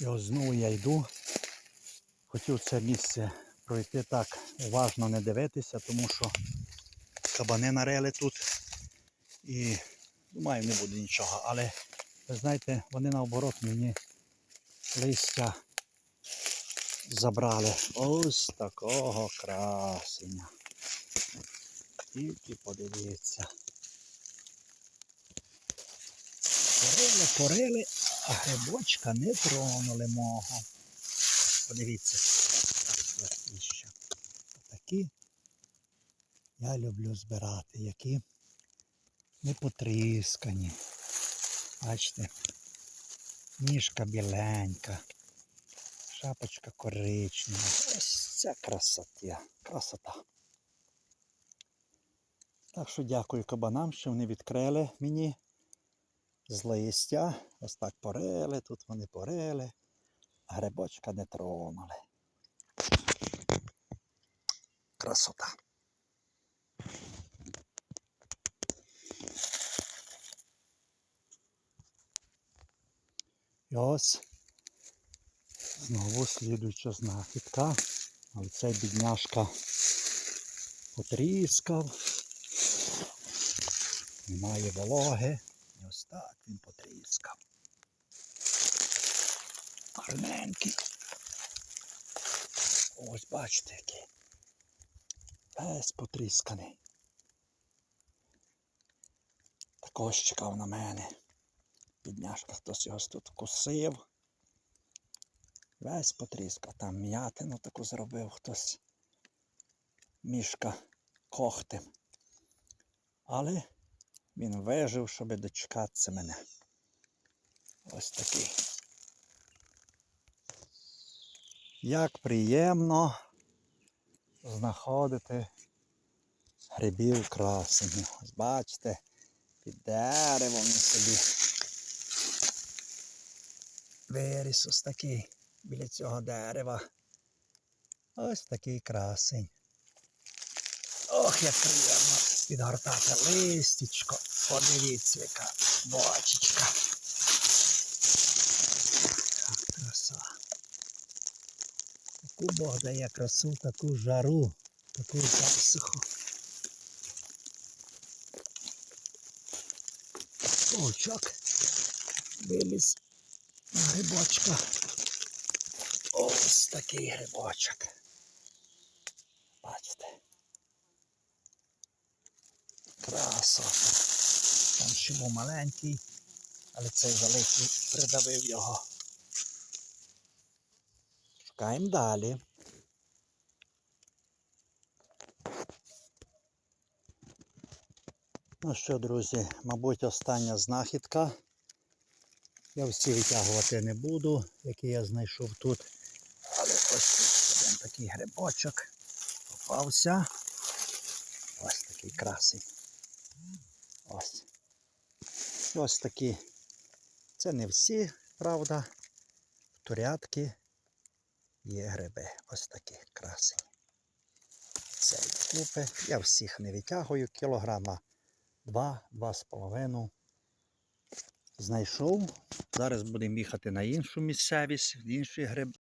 І ось знову я йду. Хотів це місце пройти так уважно не дивитися, тому що кабани нарели тут. І думаю, не буде нічого. Але ви знаєте, вони наоборот мені листя забрали. Ось такого красення. Тільки подивіться. Порили, порили, а грибочка не тронули мого. Подивіться, ще. Такі я люблю збирати, які не потріскані. Бачите, ніжка біленька, шапочка коричнева. Ось ця красота. красота. Так що дякую кабанам, що вони відкрили мені з листя. Ось так порели, тут вони порели, а грибочка не тронули. Красота. І ось знову слідуюча знахідка. Але цей бідняшка потріскав. Немає вологи. Ось так він потріскав. Гарненький. Ось бачите який. Весь потрісканий. Також чекав на мене. Бідняшка хтось його тут кусив. Весь потріскав. Там м'ятину таку зробив хтось. Мішка когтем. Але він вижив, щоб дочекатися мене. Ось такий. Як приємно знаходити грибів красені. Ось бачите, під деревом собі. Виріс ось такий біля цього дерева. Ось такий красень. Ох, як приємно підгортати листічко. Подивіться, яка бочечка. Яка краса. Таку Бог дає красу, таку жару, таку засуху. Очок виліз на грибочка. Ось такий грибочок. Красота. Там ще був маленький, але цей великий придавив його. Шукаємо далі. Ну що, друзі, мабуть, остання знахідка. Я всі витягувати не буду, які я знайшов тут. Але ось один такий грибочок попався. Ось такий красий. Ось. Ось такі. Це не всі, правда. В турядки є гриби. Ось такі красені. Це купи. Я всіх не витягую. Кілограма два, два з половиною. Знайшов. Зараз будемо їхати на іншу місцевість, в інший гриб.